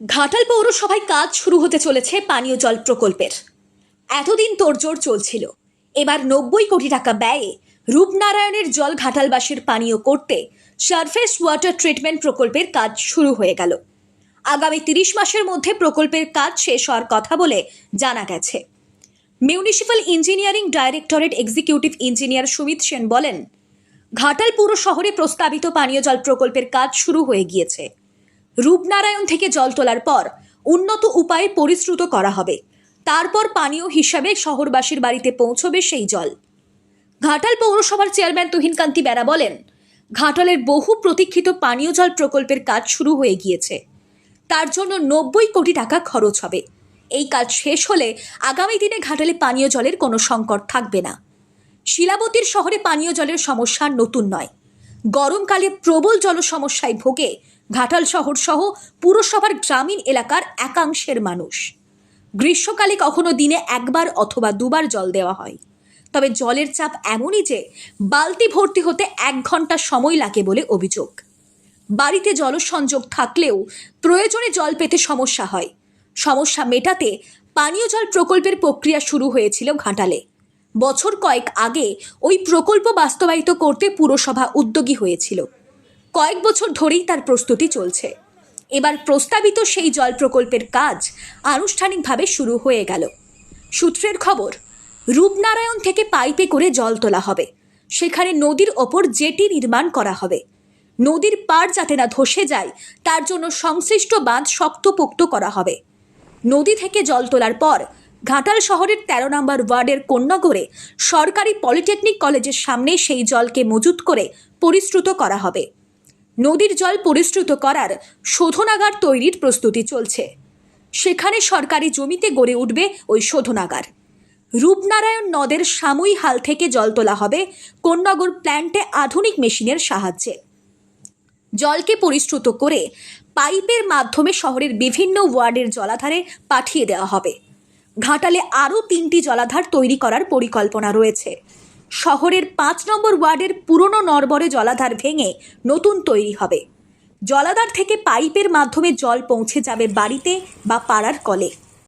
ঘাটাল পৌরসভায় কাজ শুরু হতে চলেছে পানীয় জল প্রকল্পের। এতদিন তোড়জোড় চলছিল। এবার নব্বই কোটি টাকা ব্যয়ে রূপনারায়ণের জল ঘাটালবাসীর পানীয় করতে সারফেস ওয়াটার ট্রিটমেন্ট প্রকল্পের কাজ শুরু হয়ে গেল। আগামী তিরিশ মাসের মধ্যে প্রকল্পের কাজ শেষ হওয়ার কথা বলে জানা গেছে। Municipal engineering directorate executive engineer Sumit Sen বলেন, ঘাটাল পুর শহরে প্রস্তাবিত পানীয় জল প্রকল্পের কাজ শুরু হয়ে গিয়েছে। রূপনারায়ণ থেকে জল তোলার পর উন্নত উপায়ে পরিশ্রুত করা হবে। তারপর পানীয় হিসাবে শহরবাসীর বাড়িতে পৌঁছবে সেই জল। ঘাটাল পৌরসভার চেয়ারম্যান তুহিনকান্তি বেরা বলেন, ঘাটালের বহু প্রতীক্ষিত পানীয় জল প্রকল্পের কাজ শুরু হয়ে গিয়েছে। তার জন্য নব্বই কোটি টাকা খরচ হবে। এই কাজ শেষ হলে আগামী দিনে ঘাটালে পানীয় জলের কোনো সংকট থাকবে না। শিলাবতীর শহরে পানীয় জলের সমস্যা নতুন নয়। গরমকালে প্রবল জল সমস্যায় ভোগে ঘাটাল শহর সহ পুরসভার গ্রামীণ এলাকার একাংশের মানুষ। গ্রীষ্মকালে কখনো দিনে একবার অথবা দুবার জল দেওয়া হয়। তবে জলের চাপ এমনই যে বালতি ভর্তি হতে এক ঘণ্টা সময় লাগে বলে অভিযোগ। বাড়িতে জলসংযোগ থাকলেও প্রয়োজনে জল পেতে সমস্যা হয়। সমস্যা মেটাতে পানীয় জল প্রকল্পের প্রক্রিয়া শুরু হয়েছিল ঘাটালে। বছর কয়েক আগে ওই প্রকল্প বাস্তবায়িত করতে পুরসভা উদ্যোগী হয়েছিল। কয়েক বছর ধরেই তার প্রস্তুতি চলছে। এবার প্রস্তাবিত সেই জল প্রকল্পের কাজ আনুষ্ঠানিকভাবে শুরু হয়ে গেল। সূত্রের খবর, রূপনারায়ণ থেকে পাইপে করে জল তোলা হবে। সেখানে নদীর ওপর জেটি নির্মাণ করা হবে। নদীর পাড় যাতে না ধসে যায়, তার জন্য সংশ্লিষ্ট বাঁধ শক্তপোক্ত করা হবে। নদী থেকে জল তোলার পর ঘাটাল শহরের তেরো নম্বর ওয়ার্ডের কন্যাগড়ে সরকারি পলিটেকনিক কলেজের সামনে সেই জলকে মজুত করে পরিশ্রুত করা হবে। নদীর জল পরিশ্রুত করার শোধনাগার তৈরির প্রস্তুতি চলছে। সেখানে সরকারি জমিতে গড়ে উঠবে ওই শোধনাগার। রূপনারায়ণ নদের সামুই হাল থেকে জল তোলা হবে কোন্নগর প্ল্যান্টে আধুনিক মেশিনের সাহায্যে। জলকে পরিশ্রুত করে পাইপের মাধ্যমে শহরের বিভিন্ন ওয়ার্ডের জলাধারে পাঠিয়ে দেওয়া হবে। ঘাটালে আরও তিনটি জলাধার তৈরি করার পরিকল্পনা রয়েছে। শহরের পাঁচ নম্বর ওয়ার্ডের পুরনো নরবরে জলাধার ভেঙে নতুন তৈরি হবে। জলাধার থেকে পাইপের মাধ্যমে জল পৌঁছে যাবে বাড়িতে বা পাড়ার কলে।